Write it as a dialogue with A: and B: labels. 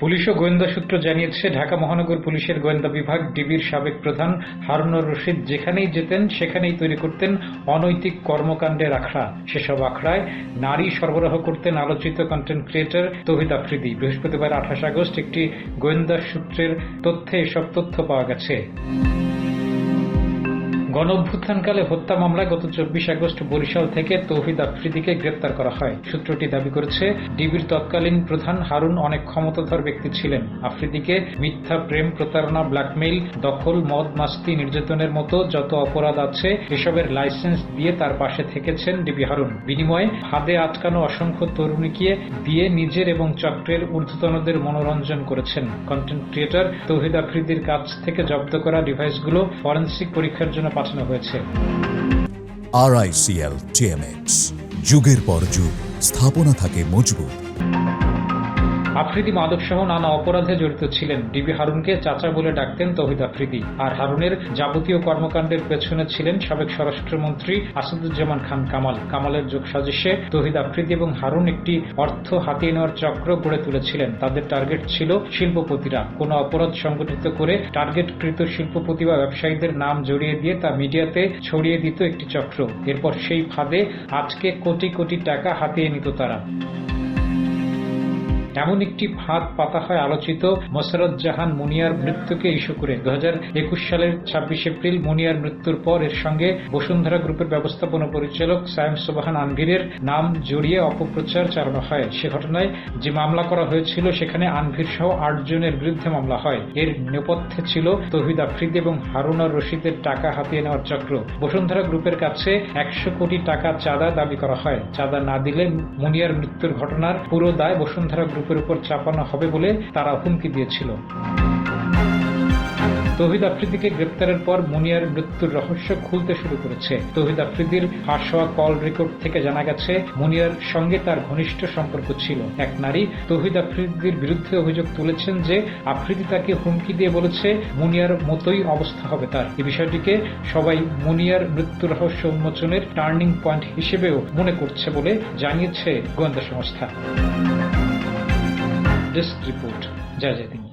A: Police ও গোয়েন্দা সূত্র জানিয়েছে, ঢাকা মহানগর পুলিশের গোয়েন্দা বিভাগ ডিবির সাবেক প্রধান হারুনুর রশিদ যেখানেই যেতেন, সেখানেই তৈরি করতেন অনৈতিক কর্মকাণ্ডের আখড়া। সেসব আখড়ায় নারী সরবরাহ করতেন আলোচিত কন্টেন্ট ক্রিয়েটর তহিদ আফ্রিদি। বৃহস্পতিবার আঠাশ আগস্ট একটি গোয়েন্দা সূত্রের তথ্যে এসব তথ্য পাওয়া গেছে। গণ অভ্যুত্থানকালে হত্যা মামলায় গত চব্বিশ আগস্ট বরিশাল থেকে তৌহিদ আফ্রিদিকে গ্রেপ্তার করা হয়। সূত্রটি দাবি করেছে, ডিবির তৎকালীন প্রধান হারুন অনেক ক্ষমতাধর ব্যক্তি ছিলেন। আফ্রিদিকে মিথ্যা প্রেম, প্রতারণা, ব্ল্যাকমেইল, দখল, মদ, মাস্তি, নির্যাতনের মতো যত অপরাধ আছে, এসবের লাইসেন্স দিয়ে তার পাশে থেকেছেন ডিবি হারুন। বিনিময়ে হাদে আটকানো অসংখ্য তরুণীকে দিয়ে নিজের এবং চক্রের ঊর্ধ্বতনদের মনোরঞ্জন করেছেন। কন্টেন্ট ক্রিয়েটর তৌহিদ আফ্রিদির কাছ থেকে জব্দ করা ডিভাইসগুলো ফরেন্সিক পরীক্ষার জন্য পাঠানো হয়েছে।
B: আরআইসিএল টিএমএক্স যুগের পর যুগ স্থাপনা থাকে মজবুত।
A: আফ্রিদি মাদকসহ নানা অপরাধে জড়িত ছিলেন। ডিবি হারুনকে চাচা বলে ডাকতেন তৌহিদ আফ্রিদি। আর হারুনের যাবতীয় কর্মকাণ্ডের পেছনে ছিলেন সাবেক স্বরাষ্ট্রমন্ত্রী আসাদুজ্জামান খান কামাল। কামালের যোগসাজিশে তহিদ আফ্রিদি এবং হারুন একটি অর্থ হাতিয়ে নেওয়ার চক্র গড়ে তুলেছিলেন। তাদের টার্গেট ছিল শিল্পপতিরা। কোনো অপরাধ সংগঠিত করে টার্গেটকৃত শিল্পপতি বা ব্যবসায়ীদের নাম জড়িয়ে দিয়ে তা মিডিয়াতে ছড়িয়ে দিত একটি চক্র। এরপর সেই ফাঁদে আজকে কোটি কোটি টাকা হাতিয়ে নিত তারা। এমন একটি ফাঁদ পাতা হয় আলোচিত মোসারত জাহান মুনিয়ার মৃত্যুকে ইস্যু করে। দু সালের ছাব্বিশ এপ্রিল মুনিয়ার মৃত্যুর পর এর সঙ্গে বসুন্ধরা গ্রুপের ব্যবস্থাপনা পরিচালক সায়েম সোবাহান আনভিরের নাম জড়িয়ে অপপ্রচার চালানো হয়। সে ঘটনায় যে মামলা করা হয়েছিল, সেখানে আনভির সহ আট জনের বিরুদ্ধে মামলা হয়। এর নেপথ্যে ছিল তৌহিদ আফ্রিদি এবং হারুনার রশিদের টাকা হাতিয়ে নেওয়ার চক্র। বসুন্ধরা গ্রুপের কাছে একশো কোটি টাকা চাঁদা দাবি করা হয়। চাঁদা না দিলে মুনিয়ার মৃত্যুর ঘটনার পুরো দায় বসুন্ধরা গ্রুপের উপর চাপানো হবে বলে তারা হুমকি দিয়েছিল। তৌহিদ আফ্রিদিকে গ্রেপ্তারের পর মুনিয়ার মৃত্যুর রহস্য খুলতে শুরু করেছে। তৌহিদ আফ্রিদির ফাঁস হওয়া কল রেকর্ড থেকে জানা গেছে, মুনিয়ার সঙ্গে তার ঘনিষ্ঠ সম্পর্ক ছিল। এক নারী তৌহিদ আফ্রিদির বিরুদ্ধে অভিযোগ তুলেছেন যে আফ্রিদি তাকে হুমকি দিয়ে বলেছে, মুনিয়ার মতোই অবস্থা হবে তার। এই বিষয়টিকে সবাই মুনিয়ার মৃত্যু রহস্য উন্মোচনের টার্নিং পয়েন্ট হিসেবেও মনে করছে বলে জানিয়েছে গোয়েন্দা সংস্থা। ডেস্ক রিপোর্ট যা যেদিন